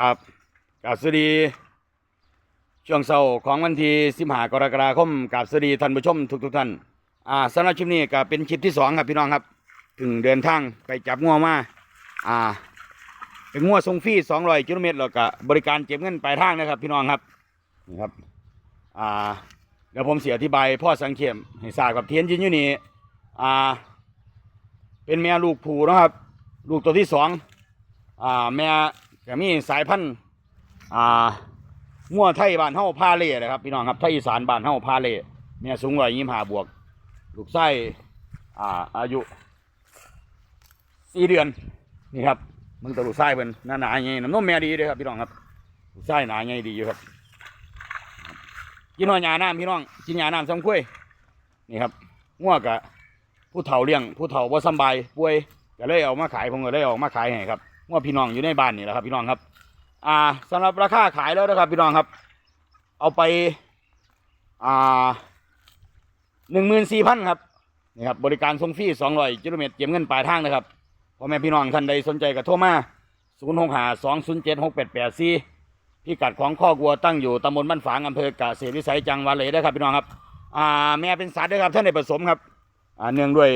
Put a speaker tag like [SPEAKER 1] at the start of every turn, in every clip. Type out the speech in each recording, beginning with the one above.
[SPEAKER 1] ครับกับสวัสดี ช่วงเช้าของวันที่15กรกฎาคมกับสวัสดีท่านผู้ชมทุกทุกท่านอ่าสำหรับคลิปนี้ก็เป็นคลิปที่สองครับพี่น้องครับถึงเดินทางไปจับงัวมาอ่าเป็นงัวทรงฟรี200กิโลเมตรแล้วก็บริการเก็บเงินปลายทางนะครับ พี่น้องครับนี่ครับอ่าเดี๋ยวผมเสียอธิบายพ่อสังเขมให้ทราบกับเทียนยินอยู่นี่อ่าเป็นแม่ลูกผูนะครับ ลูกตัวที่สองอ่าแม่ ก็มีสายพันธุ์อ่างัวไทยบ้านเฮาพาเล่นะครับพี่น้องครับไทยอีสานบ้านเฮาพาเล่แม่ยสูงร้อยยี่ห้าบวก ลูกไส้อ่าอายุสี่เดือนนี่ครับมึงแตะลูกไส้เป็นหนาหนาๆไงน้ำนมแม่ดีเลยครับพี่น้องครับลูกไส้หนาไงดีอยู่ครับกินหัวหยาน้ำพี่น้องกินหยาน้ำซ้ำคุ้ยนี่ครับงัวกะผู้เฒ่าเลี้ยงผู้เฒ่าว่าสบายป่วยก็เลยเอามาขายผมก็เลยเอามาขายให้ครับ งัวพี่น้องอยู่ในบ้านนี่แหละครับพี่น้องครับ อ่าสำหรับราคาขายแล้วนะครับ พี่น้องครับ เอาไป อ่าหนึ่งหมื่นสี่พันครับนี่ครับบริการส่งฟรีสองร้อยกิโลเมตรเก็บเงินปลายทางนะครับพ่อแม่พี่น้องท่านใดสนใจก็โทรมาศูนย์หกหาสองศูนย์เจ็ดหกแปดแปดสี่พิกัดของข้อกวัวตั้งอยู่ตำบลบ้านฝางอำเภอกเกษตรวิสัยจังหวัดเลยนะครับพี่น้องครับ อ่าแม่เป็นสัตว์ด้วยครับท่านได้ผสมครับ อ่าเนื่องด้วย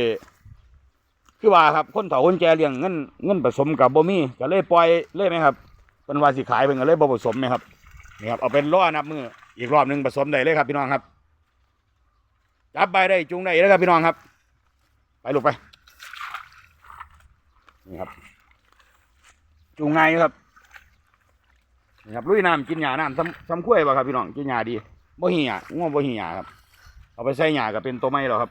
[SPEAKER 1] คือว่าครับคนเฒ่าคนแก่เลี้ยงเงินเงินผสมกับบ่มีก็เลยปล่อยเลยไหมครับเป็นว่าสิขายเป็นก็เลยบ่ผสมไหมครับนี่ครับเอาเป็นล้อนับมืออีกรอบหนึ่งผสมได้เลยครับพี่น้องครับจับไปได้จูงได้เลยครับพี่น้องครับ ไปลูกไปนี่ครับจูงง่ายอยู่ครับนี่ครับลุยน้ำกินหญ้าน้ำซ้ำซ้ำกล้วยป่ครับพี่น้องกินหญ้าดีบ่หิหญ้าง่วงบ่หิหญ้าครับเอาไปใส่หญ้าก็เป็นตัวไม้แล้วครับ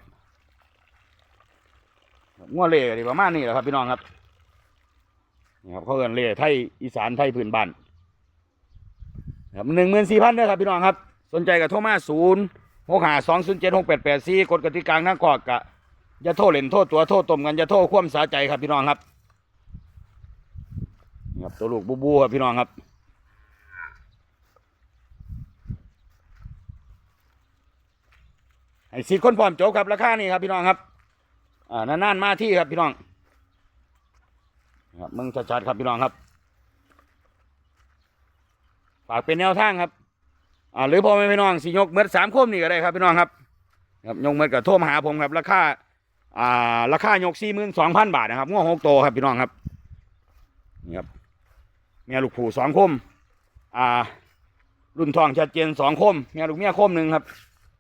[SPEAKER 1] ง่วเล่ก็ดีประมาณนี้แหละครับพี่น้องครับนี่ครับเขาเอินเล่ไทยอีสานไทยพื้นบ้านครับหนึ่งหมื่นสี่พันเด้ครับพี่น้องครับ สนใจกับโทรมาศูนย์หกหาสองศูนย์เจ็ดหกแปดแปดสี่กดกติกาหน้ากอกกะอย่าโทษเล่นโทษตัวโทษตมกันอย่าโทษความสาใจครับพี่น้องครับนี่ครับตัวลูกบูบูครับพี่น้องครับให้สิทธิ์คนพร้อมโจกครับราคานี่ครับพี่น้องครับ อ่านานๆมาที่ครับพี่น้องครับมึงชัดๆครับพี่น้องครับฝากเป็นแนวทางครับอ่าหรือพ่อแม่พี่น้องสิยกเมื่อสามคมนี่ก็ได้ครับพี่น้องครับครับยกเมื่อกับโทรมาหาผมครับราคาอ่าราคายกสี่หมื่นสองพันบาทนะครับง้อหกโตครับพี่น้องครับนี่ครับเมียลูกผูสองคมอ่ารุ่นทองชัดเจนสองคมเมียลูกเมียคมหนึ่งครับ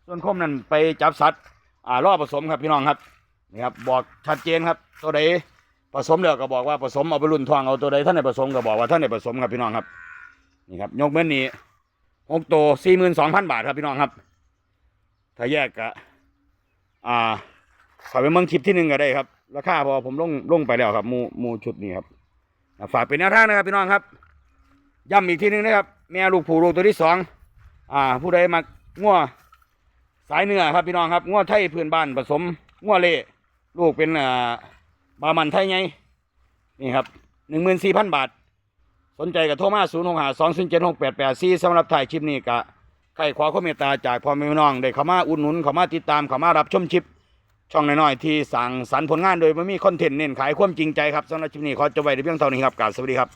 [SPEAKER 1] ส่วนคมนั้นไปจับสัตว์อ่ารอบผสมครับพี่น้องครับ นี่ครับบอกชัดเจนครับตัวใดผสมแล้วก็บอกว่าผสมเอาไปรุ่นทองเอาตัวใดท่านไหนผสมก็บอกว่าท่านไหนผสมครับพี่น้องครับนี่ครับยกเมื่อนี้หกตัวสี่หมื่นสองพันบาทครับพี่น้องครับ ถ้าแยกก็อ่าขอไปเมืองคลิปที่หนึ่งก็ได้ครับราคาพอผมลงลงไปแล้วครับมูมูชุดนี้ครับฝากเป็นแนวทางนะครับพี่น้องครับย้ำอีกทีหนึงนะครับแม่ลูกผูลูกตัวที่สองอ่า ผู้ใดมาง่วสายเนื้อครับพี่น้องครับง่วไทยพื้นบ้านผสมง่วเล่ ลูกเป็นอ่าบามันไทยไงนี่ครับหนึ่งหมื่นสี่พันบาท สนใจกับโทรมาศูนย์หกหาสองศูนย์เจ็ดหกแปดแปดสี่สำหรับถ่ายคลิปนี้กะใครขอความเมตตาจากพ่อแม่น้องได้เข้ามาอุดหนุนเข้ามาติดตามเข้ามารับชมคลิป ช่องน้อยๆที่สั่งสรรค์ผลงานโดยไม่มีคอนเทนต์เน้นขายความจริงใจครับสำหรับคลิปนี้ขอจบไว้ในเพียงเท่านี้ครับกราบสวัสดีครับ